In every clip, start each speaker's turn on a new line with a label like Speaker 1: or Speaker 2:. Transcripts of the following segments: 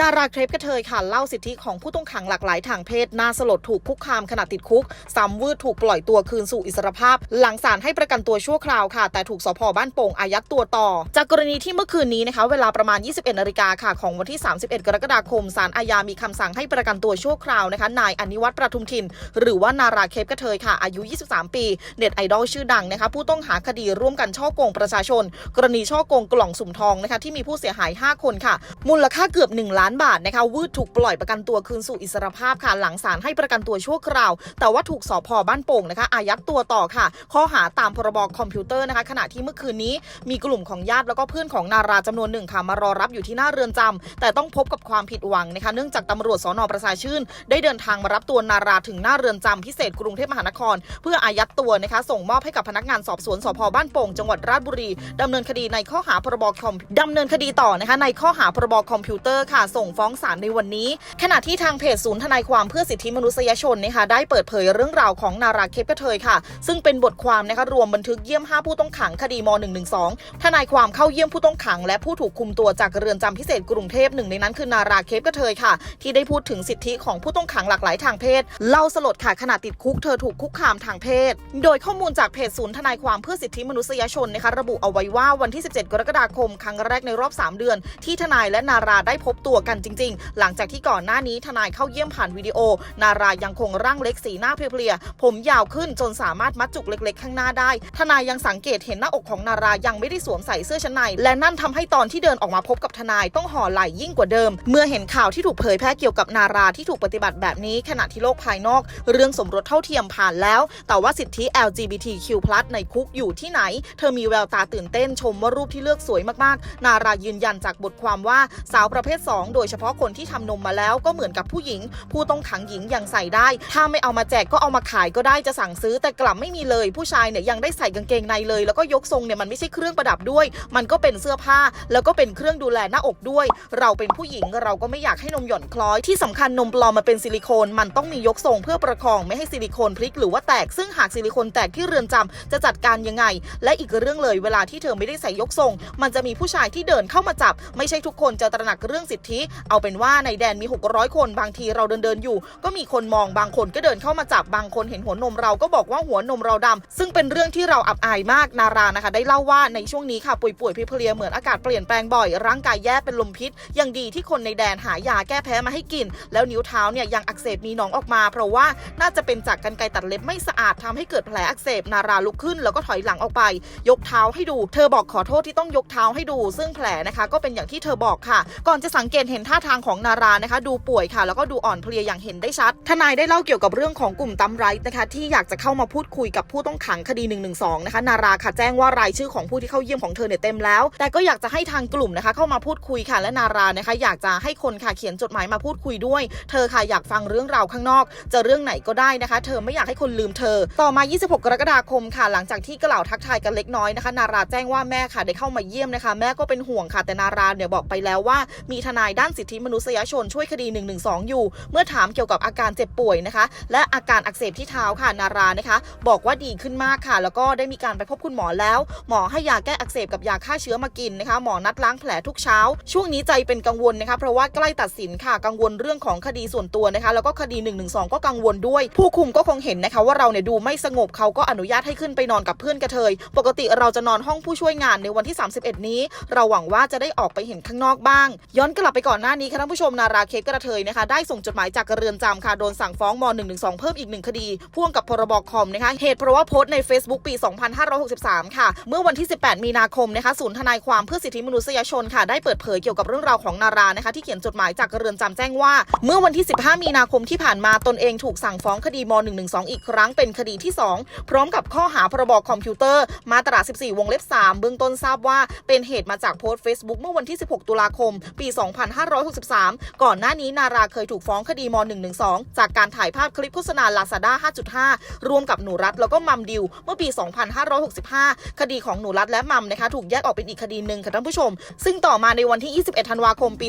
Speaker 1: นาราเครปกระเทยค่ะเล่าสิทธิของผู้ต้องขังหลากหลายทางเพศน่าสลดถูกคุกคามขณะติดคุกซ้ำวืดถูกปล่อยตัวคืนสู่อิสรภาพ หลังศาลให้ประกันตัวชั่วคราวค่ะ แต่ถูกสพบ้านโป่งอายัดตัวต่อ จากกรณีที่เมื่อคืนนี้นะคะ เวลาประมาณ 21นาฬิกาค่ะของวันที่ 31 กรกฎาคมศาลอาญามีคำสั่งให้ประกันตัวชั่วคราวนะคะนายอนิวัฒน์ประทุมทิน หรือว่านาราเคปกระเทยค่ะอายุ 23 ปีเน็ตไอดอลชื่อดังนะคะผู้ต้องหาคดีร่วมกันช่อโกงประชาชน กรณีช่อโกงกล่องสุ่มทองนะคะที่มีผู้เสียหาย 5 คนค่ะ มูลค่าเกือบ 1 ล้านบาทนะคะวืดถูกปล่อยประกันตัวคืนสู่อิสรภาพค่ะ หลังศาลให้ประกันตัวชั่วคราว แต่ว่าถูกสพบ้านโป่งนะคะอายัดตัวต่อค่ะ ข้อหาตามพรบคอมพิวเตอร์นะคะ ขณะที่เมื่อคืนนี้มีกลุ่มของญาติแล้วก็เพื่อนของนาราจำนวนหนึ่งค่ะมารอรับอยู่ที่หน้าเรือนจำแต่ต้องพบกับความผิดหวังนะคะเนื่องจากตำรวจสนประชาชื่น ได้เดินทางมารับตัวนาราถึงหน้าเรือนจำพิเศษกรุงเทพมหานคร เพื่ออายัดตัวนะคะ ส่งมอบให้กับพนักงานสอบสวนสพบ้านโป่งจังหวัดราชบุรีดำเนินคดีในข้อหาพรบคอมดำเนินคดีต่อนะคะในข้อหาพรบคอมพิวเตอร์ค่ะส่งฟ้องศาลในวันนี้ ขณะที่ทางเพจศูนย์ทนายความเพื่อสิทธิมนุษยชนนะคะได้เปิดเผยเรื่องราวของนาราเคปกระเทยค่ะ ซึ่งเป็นบทความนะคะรวมบันทึกเยี่ยม 5 ผู้ต้องขังคดีม .112 ทนายความเข้าเยี่ยมผู้ต้องขัง และผู้ถูกคุมตัวจากเรือนจำพิเศษกรุงเทพหนึ่งในนั้นคือนาราเคปกระเทยค่ะ ที่ได้พูดถึงสิทธิของผู้ต้องขังหลากหลายทางเพศเล่าสลดค่ะขณะติดคุกเธอถูกคุกคามทางเพศ โดยข้อมูลจากเพจศูนย์ทนายความเพื่อสิทธิมนุษยชนนะคะระบุเอาไว้ว่าวันที่ 17 กรกฎาคม ครั้งแรกในรอบ 3 เดือน ที่ทนายและนาราได้พบตัวกันจริง ๆ หลังจากที่ก่อนหน้านี้ทนายเข้าเยี่ยมผ่านวิดีโอ นารายังคงร่างเล็กสีหน้าเพลียๆผมยาวขึ้นจนสามารถมัดจุกเล็ก ๆ ข้างหน้าได้ ทนายยังสังเกตเห็นหน้าอกของนารายังไม่ได้สวมใส่เสื้อชั้นใน และนั่นทำให้ตอนที่เดินออกมาพบกับทนายต้องห่อไหล่ยิ่งกว่าเดิม เมื่อเห็นข่าวที่ถูกเผยแพร่เกี่ยวกับนาราที่ถูกปฏิบัติแบบนี้ ขณะที่โลกภายนอก เรื่องสมรสเท่าเทียมผ่านแล้ว แต่ว่าสิทธิ LGBTQ+ ในคุกอยู่ที่ไหน เธอมีแววตาตื่นเต้นชมว่ารูปที่เลือกสวยมากๆ นารายืนยันจากบทความว่าสาวประเภท 2โดยเฉพาะคนที่ทำนมมาแล้วก็เหมือนกับผู้หญิง ผู้ต้องขังหญิงยังใส่ได้ ถ้าไม่เอามาแจกก็เอามาขายก็ได้จะสั่งซื้อ แต่กลับไม่มีเลย ผู้ชายเนี่ยยังได้ใส่กางเกงในเลย แล้วก็ยกทรงเนี่ยมันไม่ใช่เครื่องประดับด้วย มันก็เป็นเสื้อผ้า แล้วก็เป็นเครื่องดูแลหน้าอกด้วย เราเป็นผู้หญิงเราก็ไม่อยากให้นมหย่อนคล้อยที่สำคัญนมปลอมมาเป็นซิลิโคนมันต้องมียกทรงเพื่อประคองไม่ให้ซิลิโคนพลิกหรือว่าแตก ซึ่งหากซิลิโคนแตกที่เรือนจำจะจัดการยังไง และอีกเรื่องเลยเวลาที่เธอไม่ได้ใส่ยกทรง มันจะมีผู้ชายที่เดินเข้ามาจับ ไม่ใช่ทุกคนจะตระหนักเรื่องสิทธิเอาเป็นว่าในแดนมี 600 คนบางทีเราเดินเดินอยู่ ก็มีคนมองบางคนก็เดินเข้ามาจับบางคนเห็นหัวนมเราก็บอกว่าหัวนมเราดำซึ่งเป็นเรื่องที่เราอับอายมากนารานะคะ ได้เล่าว่าในช่วงนี้ค่ะป่วยๆเพลียเหมือนอากาศเปลี่ยนแปลงบ่อยร่างกายแย่เป็นลมพิษ ยังดีที่คนในแดนหายาแก้แพ้มาให้กิน แล้วนิ้วเท้าเนี่ยยังอักเสบมีหนองออกมา เพราะว่าน่าจะเป็นจากกันไกรตัดเล็บไม่สะอาดทำให้เกิดแผลอักเสบนาราลุกขึ้น แล้วก็ถอยหลังออกไป ยกเท้าให้ดู เธอบอกขอโทษที่ต้องยกเท้าให้ดู ซึ่งแผลนะคะ ก็เป็นอย่างที่เธอบอกค่ะ ก่อนจะสังเกตเห็นท่าทางของนารานะคะ ดูป่วยค่ะ แล้วก็ดูอ่อนเพลียอย่างเห็นได้ชัด ทนายได้เล่าเกี่ยวกับเรื่องของกลุ่มตัมไรท์นะคะที่อยากจะเข้ามาพูดคุยกับผู้ต้องขังคดี1นึนะคะ นาราค่ะแจ้งว่ารายชื่อของผู้ที่เข้าเยี่ยมของเธอเนี่ยเต็มแล้ว แต่ก็อยากจะให้ทางกลุ่มนะคะ เข้ามาพูดคุยค่ะ และนารานะคะ อยากจะให้คนค่ะเขียนจดหมายมาพูดคุยด้วย เธอค่ะอยากฟังเรื่องราวข้างนอก จะเรื่องไหนก็ได้นะคะ เธอไม่อยากให้คนลืมเธอ ต่อมา 26 กรกฎาคมค่ะ หลังจากที่กล่าวทักทายกันเล็กน้อยนะคะ นาราแจ้งว่าแม่ค่ะได้เข้ามาเยี่ยมนะคะ แม่ก็เป็นห่วงค่ะแต่นาราเนี่ยบอกไปแล้วว่ามีทนายด้านสิทธิมนุษยชนช่วยคดี 112 อยู่ เมื่อถามเกี่ยวกับอาการเจ็บป่วยนะคะ และอาการอักเสบที่เท้าค่ะนารานะคะ บอกว่าดีขึ้นมากค่ะ แล้วก็ได้มีการไปพบคุณหมอแล้ว หมอให้ยาแก้อักเสบกับยาฆ่าเชื้อมากินนะคะ หมอนัดล้างแผลทุกเช้า ช่วงนี้ใจเป็นกังวลนะคะ เพราะว่าใกล้ตัดสินค่ะ กังวลเรื่องของคดีส่วนตัวนะคะ แล้วก็คดี 112 ก็กังวลด้วย ผู้คุมก็คงเห็นนะคะว่าเราเนี่ยดูไม่สงบเขาก็อนุญาตให้ขึ้นไปนอนกับเพื่อนกระเทย ปกติเราจะนอนห้องผู้ช่วยงานในวันที่ 31 นี้ เราหวังว่าจะได้ออกไปเห็นข้างนอกบ้าง ย้อนกลับไปก่อน่อนหน้านี้ค่ะท่านผู้ชมนาราเคปกระเทยนะคะได้ส่งจดหมายจากเรือนจำค่ะโดนสั่งฟ้องม .112 เพิ่มอีกหนึ่งคดี พ่วงกับพรบคอมนะคะเหตุเพราะว่าโพสต์ใน Facebook ปี 2563 ค่ะ เมื่อวันที่ 18 มีนาคมนะคะศูนย์ทนายความเพื่อสิทธิมนุษยชนค่ะได้เปิดเผยเกี่ยวกับเรื่องราวของนารานะคะที่เขียนจดหมายจากเรือนจำแจ้งว่า เมื่อวันที่ 15 มีนาคมที่ผ่านมาตนเองถูกสั่งฟ้องคดีม .112 อีกครั้งเป็นคดีที่ 2 พร้อมกับข้อหาพรบคอมพิวเตอร์มาตรา 14 วงเล็บ 3 เบื้องต้นทราบว่าเป็นเหตุมาจากโพสต์ Facebook เมื่อวันที่ 16 ตุลาคม ปี2563 ก่อนหน้านี้นาราเคยถูกฟ้องคดีม .112 จากการถ่ายภาพคลิปโฆษณา Lazada 5.5รวมกับหนูรัฐแล้วก็มัมดิว เมื่อปี 2565 คดีของหนูรัฐและมัมนะคะถูกแยกออกเป็นอีกคดีหนึ่งค่ะท่านผู้ชม ซึ่งต่อมาในวันที่ 21 ธันวาคม ปี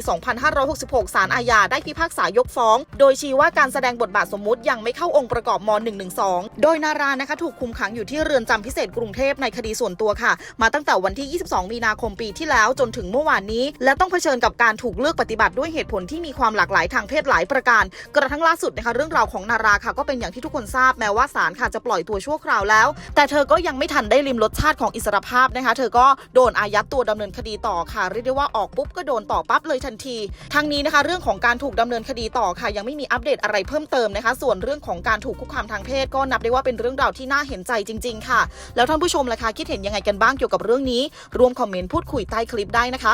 Speaker 1: 2566 ศาลอาญาได้พิพากษายกฟ้อง โดยชี้ว่าการแสดงบทบาทสมมุติยังไม่เข้าองค์ประกอบม .112 โดยนารานะคะถูกคุมขังอยู่ที่เรือนจำพิเศษกรุงเทพในคดีส่วนตัวค่ะ มาตั้งแต่วันที่ 22 มีนาคมปีที่แล้วจนถึงเมื่อวานนี้ และต้องเผชิญกับการถูกเลือกอกปฏิบัติด้วยเหตุผลที่มีความหลากหลายทางเพศหลายประการ กระทั่งล่าสุดนะคะเรื่องราวของนาราค่ะก็เป็นอย่างที่ทุกคนทราบแม้ว่าศาลค่ะจะปล่อยตัวชั่วคราวแล้ว แต่เธอก็ยังไม่ทันได้ริมรสชาติของอิสรภาพนะคะ เธอก็โดนอายัดตัวดำเนินคดีต่อค่ะเรียกได้ว่าออกปุ๊บก็โดนต่อปั๊บเลยทันทีทั้งนี้นะคะเรื่องของการถูกดำเนินคดีต่อค่ะ ยังไม่มีอัปเดตอะไรเพิ่มเติมนะคะ ส่วนเรื่องของการถูกคุกคามทางเพศ ก็นับได้ว่าเป็นเรื่องราวที่น่าเห็นใจจริง ๆ ค่ะ แล้วท่านผู้ชมล่ะคะคิดเห็นยังไงกันบ้างเกี่ยวกับเรื่องนี้รวมคอมเมนต์พูดคุยใต้คลิปได้นะคะ